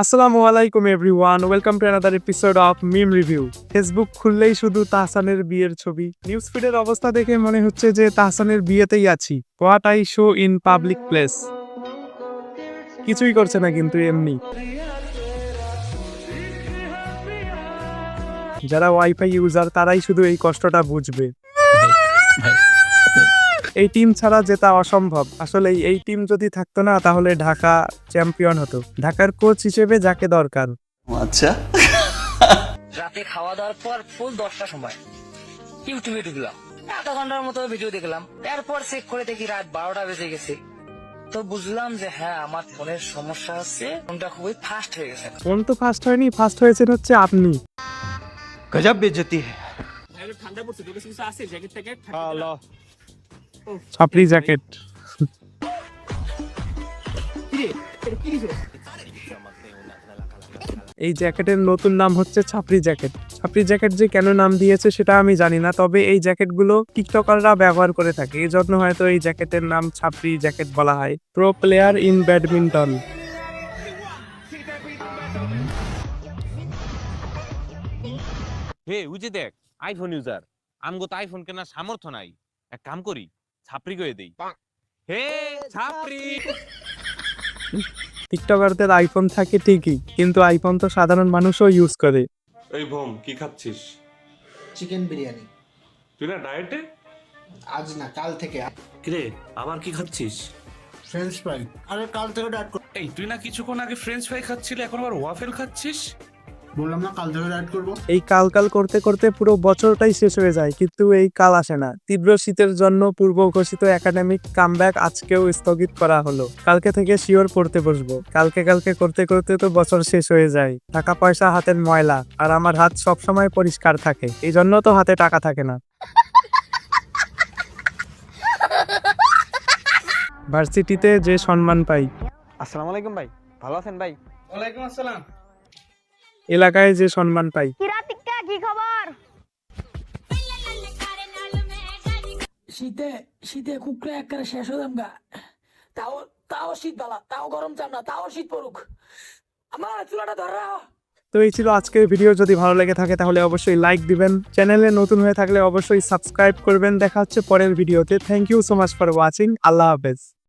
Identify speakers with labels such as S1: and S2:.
S1: আসসালামু আলাইকুম everyone welcome to another episode of meme review Facebook খুললেই শুধু তাহসানের বিয়ের ছবি। নিউজ ফিডের অবস্থা দেখে মনে হচ্ছে যে তাহসানের বিয়েতেই আছি। What I show in public place কিছুই করছে না কিন্তু এমনি। যারা ওয়াইফাই ইউজার তারাই শুধু এই কষ্টটা বুঝবে। এই টিম ছাড়া জেতা অসম্ভব। আসলে এই টিম যদি থাকতো না তাহলে ঢাকা চ্যাম্পিয়ন হতো। ঢাকার কোচ হিসেবে যাকে দরকার।
S2: আচ্ছা।
S3: রাতে খাওয়া দাওয়ার পর ফুল দশটার সময়। ইউটিউবে ঢুকলাম। আধা ঘণ্টার মতো ভিডিও দেখলাম। তারপর চেক করে দেখি রাত বারোটা বেজে গেছে। তো বুঝলাম যে হ্যাঁ আমার ফোনের সমস্যা হচ্ছে। ফোনটা খুবই ফাস্ট হয়ে গেছে।
S1: ফোন তো ফার্স্ট হয়নি ফার্স্ট হয়েছেন হচ্ছে আপনি।
S2: গজব বেজতি
S1: ছাপড়ি জ্যাকেট। এই জ্যাকেটের নতুন নাম হচ্ছে ছাপড়ি জ্যাকেট। ছাপড়ি জ্যাকেট যে কেন নাম দিয়েছে সেটা আমি জানি না, তবে এই জ্যাকেটগুলো টিকটকাররা ব্যবহার করে থাকে। এই জন্য হয়তো এই জ্যাকেটের নাম ছাপড়ি জ্যাকেট বলা হয়। Pro player in badminton.
S4: Hey, উজে দেখ আইফোন ইউজার আমগো তো আইফোন কেনার সামর্থ্য নাই। এক কাম করি ছাপরি করে দেই। হে ছাপরি
S1: টিকটকারদের আইফোন থাকে ঠিকই কিন্তু আইফোন তো সাধারণ মানুষও ইউজ করে।
S5: এই ভোম কি খাচ্ছিস?
S6: চিকেন বিরিয়ানি।
S5: তুই না ডায়েটে
S6: আজ না কাল থেকে।
S7: কিরে আবার কি খাচ্ছিস?
S6: ফ্রেঞ্চ ফ্রাই আরে কাল থেকে ডায়েট
S7: এই তুই না কিছুক্ষণ আগে ফ্রেঞ্চ ফ্রাই খাচ্ছিলি এখন আবার ওয়াফেল খাচ্ছিস?
S6: বললাম না কাল থেকে ডায়েট করব।
S1: এই কাল কাল করতে করতে পুরো বছরটাই শেষ হয়ে যায় কিন্তু এই কাল আসে না। তীব্র শীতের জন্য পূর্ব ঘোষিত একাডেমিক কামব্যাক আজকেও স্থগিত করা হলো। কালকে থেকে শিওর পড়তে বসবো। কালকে কালকে করতে করতে তো বছর শেষ হয়ে যায়। টাকা পয়সা হাতের ময়লা আর আমার হাত সব সময় পরিষ্কার থাকে। এই জন্য তো হাতে টাকা থাকে না। ভার্সিটিতে যে সম্মান পাই।
S4: আসসালামু আলাইকুম ভাই ভালো আছেন ভাই?
S1: এলাকায় যে সম্মান পাই।
S8: কি খবর?
S9: শীতে শীতে কুকড়ে একবারে শেষ হয়ে গা। তাও তাও শীত বালা তাও গরম চাম না তাও শীত পড়ুক। আমার চুলাটা ধরা
S1: তো এই ছিল আজকের ভিডিও। যদি ভালো লেগে থাকে তাহলে অবশ্যই লাইক দিবেন। চ্যানেলে নতুন হয়ে থাকলে অবশ্যই সাবস্ক্রাইব করবেন। দেখা হচ্ছে পরের ভিডিওতে। Thank you so much for watching আল্লাহ হাফেজ।